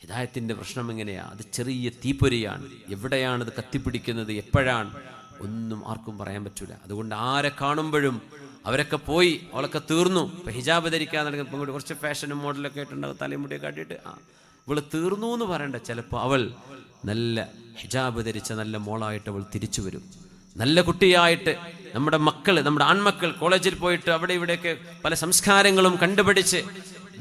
ഹിദായത്തിന്റെ പ്രശ്നം എങ്ങനെയാണ് അത് ചെറിയ തീപ്പൊരിയാണ്. എവിടെയാണ് അത് കത്തിപ്പിടിക്കുന്നത്? എപ്പോഴാണ്? ഒന്നും ആർക്കും പറയാൻ പറ്റൂല. അതുകൊണ്ട് ആരെ കാണുമ്പോഴും അവരൊക്കെ പോയി അവളൊക്കെ തീർന്നു. ഇപ്പം ഹിജാബ് ധരിക്കാൻ നടക്കുന്ന കുറച്ച് ഫാഷനും മോഡലൊക്കെ ആയിട്ടുണ്ടാവും തലമുടിയൊക്കെ കാട്ടിയിട്ട് ആ ഇവൾ തീർന്നു എന്ന് പറയണ്ട. ചിലപ്പോൾ അവൾ നല്ല ഹിജാബ് ധരിച്ച നല്ല മോളായിട്ട് അവൾ തിരിച്ചു വരും. നല്ല കുട്ടിയായിട്ട് നമ്മുടെ മക്കൾ നമ്മുടെ ആൺമക്കൾ കോളേജിൽ പോയിട്ട് അവിടെ ഇവിടെയൊക്കെ പല സംസ്കാരങ്ങളും കണ്ടുപിടിച്ച്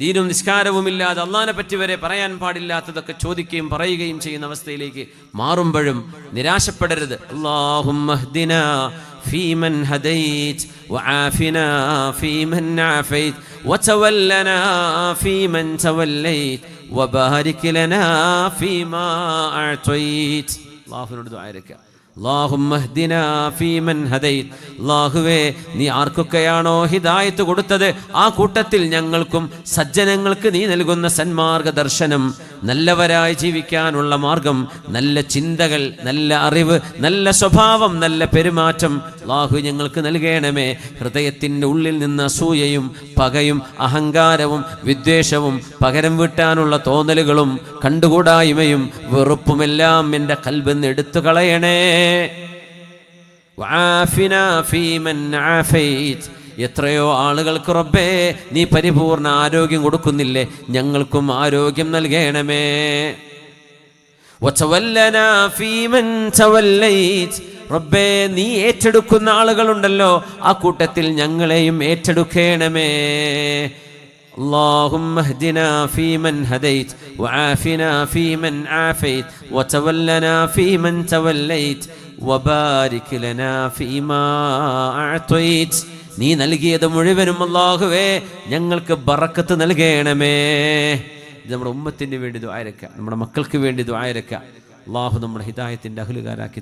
ദീനും നിസ്കാരവുമില്ലാതെ അള്ളാനെ പറ്റി വരെ പറയാൻ പാടില്ലാത്തതൊക്കെ ചോദിക്കുകയും പറയുകയും ചെയ്യുന്ന അവസ്ഥയിലേക്ക് മാറുമ്പോഴും നിരാശപ്പെടരുത് അള്ളാഹുമ്മഹ്ദിന فيمن هديت وعافنا فيمن عافيت وتولنا فيمن توليت وبارك لنا فيما أعطيت الله دعائك അള്ളാഹുവേ നീ ആർക്കൊക്കെയാണോ ഹിദായത്ത് കൊടുത്തത്? ആ കൂട്ടത്തിൽ ഞങ്ങൾക്കും സജ്ജനങ്ങൾക്ക് നീ നൽകുന്ന സന്മാർഗ ദർശനം നല്ലവരായി ജീവിക്കാനുള്ള മാർഗം നല്ല ചിന്തകൾ നല്ല അറിവ് നല്ല സ്വഭാവം നല്ല പെരുമാറ്റം അള്ളാഹു ഞങ്ങൾക്ക് നൽകണമേ. ഹൃദയത്തിന്റെ ഉള്ളിൽ നിന്ന് അസൂയയും പകയും അഹങ്കാരവും വിദ്വേഷവും പകരം വീട്ടാനുള്ള തോന്നലുകളും കണ്ടുകൂടായ്മയും വെറുപ്പുമെല്ലാം എന്റെ കൽബെന്ന് എടുത്തു കളയണേ. വആഫിനാ من ആഫൈത്. എത്രയോ ആളുകൾക്ക് റബ്ബേ നീ പരിപൂർണ ആരോഗ്യം കൊടുക്കുന്നില്ലേ ഞങ്ങൾക്കും ആരോഗ്യം നൽകണമേ വതവല്ലനാ ഫീമൻ തവല്ലൈത് റബ്ബേ നീ ഏറ്റെടുക്കുന്ന ആളുകളുണ്ടല്ലോ ആ കൂട്ടത്തിൽ ഞങ്ങളെയും ഏറ്റെടുക്കണമേ اللهم اهدنا فيمن هديت وعافنا فيمن عافيت وتولنا فيمن توليت وبارك لنا فيما أعطيت നീ നൽകിയത് മുഴുവനും അല്ലാഹുവേ ഞങ്ങൾക്ക് ബറക്കത്ത് നൽകണമേ. ഇത് നമ്മുടെ ഉമ്മത്തിന് വേണ്ടി ദ്വാരക്ക നമ്മുടെ മക്കൾക്ക് വേണ്ടി ദ്വാരക്ക അള്ളാഹു നമ്മുടെ ഹിതായത്തിന്റെ അഹലുകാരാക്കി